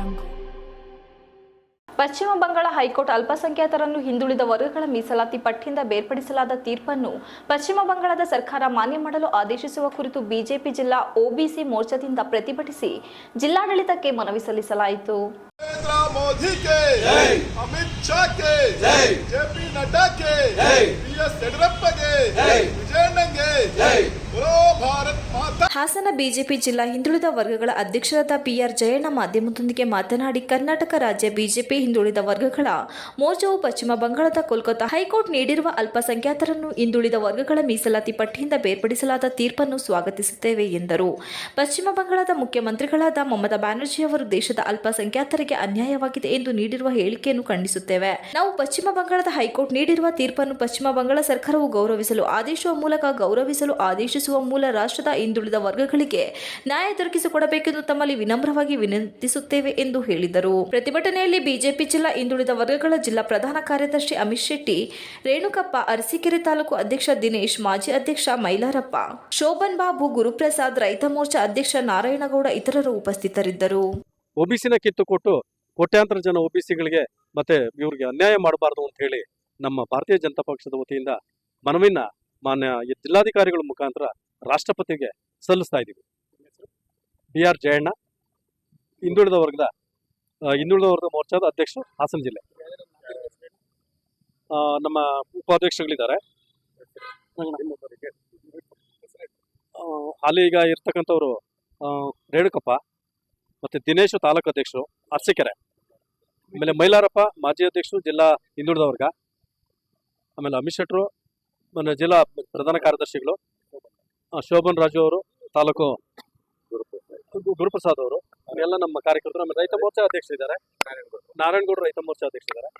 ಜಂಗು. ಪಶ್ಚಿಮ ಬಂಗಾಳ ಹೈಕೋರ್ಟ್ ಅಲ್ಪಸಂಖ್ಯಾತರನ್ನು ಹಿಂದುಳಿದ ವರ್ಗಗಳ ಮೀಸಲಾತಿ ಪಟ್ಟಿಯಿಂದ ಬೇರ್ಪಡಿಸಲಾದ ತೀರ್ಪನ್ನು ಪಶ್ಚಿಮ ಬಂಗಾಳದ ಸರ್ಕಾರ ಮಾನ್ಯ ಮಾಡಲು ಆದೇಶಿಸುವ ಕುರಿತು ಬಿಜೆಪಿ ಜಿಲ್ಲಾ ಒಬಿಸಿ ಮೋರ್ಚಾದಿಂದ ಪ್ರತಿಭಟಿಸಿ ಜಿಲ್ಲಾಡಳಿತಕ್ಕೆ ಮನವಿ ಸಲ್ಲಿಸಲಾಯಿತು. ಅಮಿತ್ ಹಾಸನ ಬಿಜೆಪಿ ಜಿಲ್ಲಾ ಹಿಂದುಳಿದ ವರ್ಗಗಳ ಅಧ್ಯಕ್ಷರಾದ ಪಿಆರ್ ಜಯಣ್ಣ ಮಾಧ್ಯಮದೊಂದಿಗೆ ಮಾತನಾಡಿ, ಕರ್ನಾಟಕ ರಾಜ್ಯ ಬಿಜೆಪಿ ಹಿಂದುಳಿದ ವರ್ಗಗಳ ಮೋರ್ಚಾವು ಪಶ್ಚಿಮ ಬಂಗಾಳದ ಕೋಲ್ಕತ್ತಾ ಹೈಕೋರ್ಟ್ ನೀಡಿರುವ ಅಲ್ಪಸಂಖ್ಯಾತರನ್ನು ಹಿಂದುಳಿದ ವರ್ಗಗಳ ಮೀಸಲಾತಿ ಪಟ್ಟಿಯಿಂದ ಬೇರ್ಪಡಿಸಲಾದ ತೀರ್ಪನ್ನು ಸ್ವಾಗತಿಸುತ್ತೇವೆ ಎಂದರು. ಪಶ್ಚಿಮ ಬಂಗಾಳದ ಮುಖ್ಯಮಂತ್ರಿಗಳಾದ ಮಮತಾ ಬ್ಯಾನರ್ಜಿ ಅವರು ದೇಶದ ಅಲ್ಪಸಂಖ್ಯಾತರಿಗೆ ಅನ್ಯಾಯವಾಗಿದೆ ಎಂದು ನೀಡಿರುವ ಹೇಳಿಕೆಯನ್ನು ಖಂಡಿಸುತ್ತೇವೆ. ನಾವು ಪಶ್ಚಿಮ ಬಂಗಾಳದ ಹೈಕೋರ್ಟ್ ನೀಡಿರುವ ತೀರ್ಪನ್ನು ಪಶ್ಚಿಮ ಬಂಗಾಳ ಸರ್ಕಾರವು ಗೌರವಿಸಲು ಆದೇಶಿಸುವ ಮೂಲಕ ಗೌರವಿಸಲು, ಆದೇಶಿಸುವ ಮೂಲ ರಾಷ್ಟ್ರದ ಹಿಂದುಳಿದ ವರ್ಗಗಳಿಗೆ ನ್ಯಾಯ ದೊರಕಿಸಿಕೊಡಬೇಕೆಂದು ತಮ್ಮಲ್ಲಿ ವಿನಮ್ರವಾಗಿ ವಿನಂತಿಸುತ್ತೇವೆ ಎಂದು ಹೇಳಿದರು. ಪ್ರತಿಭಟನೆಯಲ್ಲಿ ಬಿಜೆಪಿ ಜಿಲ್ಲಾ ಹಿಂದುಳಿದ ವರ್ಗಗಳ ಜಿಲ್ಲಾ ಪ್ರಧಾನ ಕಾರ್ಯದರ್ಶಿ ಅಮಿತ್ ಶೆಟ್ಟಿ, ರೇಣುಕಪ್ಪ, ಅರಸೀಕೆರೆ ತಾಲೂಕು ಅಧ್ಯಕ್ಷ ದಿನೇಶ್, ಮಾಜಿ ಅಧ್ಯಕ್ಷ ಮೈಲಾರಪ್ಪ, ಶೋಭನ್ ಬಾಬು, ಗುರುಪ್ರಸಾದ್, ರೈತ ಮೋರ್ಚಾ ಅಧ್ಯಕ್ಷ ನಾರಾಯಣಗೌಡ ಇತರರು ಉಪಸ್ಥಿತರಿದ್ದರು. ಒಬಿಸಿನ ಕಿತ್ತು ಕೊಟ್ಟು ಕೋಟ್ಯಾಂತರ ಜನ ಒಬಿಸಿಗಳಿಗೆ ಮತ್ತೆ ಇವ್ರಿಗೆ ಅನ್ಯಾಯ ಮಾಡಬಾರ್ದು ಅಂತ ಹೇಳಿ ನಮ್ಮ ಭಾರತೀಯ ಜನತಾ ಪಕ್ಷದ ವತಿಯಿಂದ ಮನವಿನ ಮಾನ್ಯ ಜಿಲ್ಲಾಧಿಕಾರಿಗಳ ಮುಖಾಂತರ ರಾಷ್ಟ್ರಪತಿಗೆ ಸಲ್ಲಿಸ್ತಾ ಇದ್ದೀವಿ. ಬಿ ಆರ್ ಜಯಣ್ಣ, ಹಿಂದುಳಿದ ವರ್ಗದ ಹಿಂದುಳಿದ ವರ್ಗದ ಮೋರ್ಚಾದ ಅಧ್ಯಕ್ಷರು ಹಾಸನ ಜಿಲ್ಲೆ. ನಮ್ಮ ಉಪಾಧ್ಯಕ್ಷಗಳಿದ್ದಾರೆ ಅಲ್ಲಿ ಈಗ ಇರ್ತಕ್ಕಂಥವ್ರು ರೇಣುಕಪ್ಪ ಮತ್ತೆ ದಿನೇಶ್ ತಾಲೂಕು ಅಧ್ಯಕ್ಷರು ಅರಸೀಕೆರೆ. ಆಮೇಲೆ ಮೈಲಾರಪ್ಪ ಮಾಜಿ ಅಧ್ಯಕ್ಷರು, ಜಿಲ್ಲಾ ಹಿಂದುಳಿದ ವರ್ಗ. ಆಮೇಲೆ ಅಮಿತ್ ಶೆಟ್ರು ಜಿಲ್ಲಾ ಪ್ರಧಾನ ಕಾರ್ಯದರ್ಶಿಗಳು. ಶೋಭನ್ ರಾಜು ಅವರು, ತಾಲೂಕು ಗುರುಪ್ರಸಾದ್ ಅವರು ಎಲ್ಲ ನಮ್ಮ ಕಾರ್ಯಕರ್ತರು. ನಮ್ಮ ರೈತ ಮೋರ್ಚಾ ಅಧ್ಯಕ್ಷರಿದ್ದಾರೆ. ನಾರಾಯಣಗೌಡ ರೈತ ಮೋರ್ಚಾ ಅಧ್ಯಕ್ಷರಿದ್ದಾರೆ.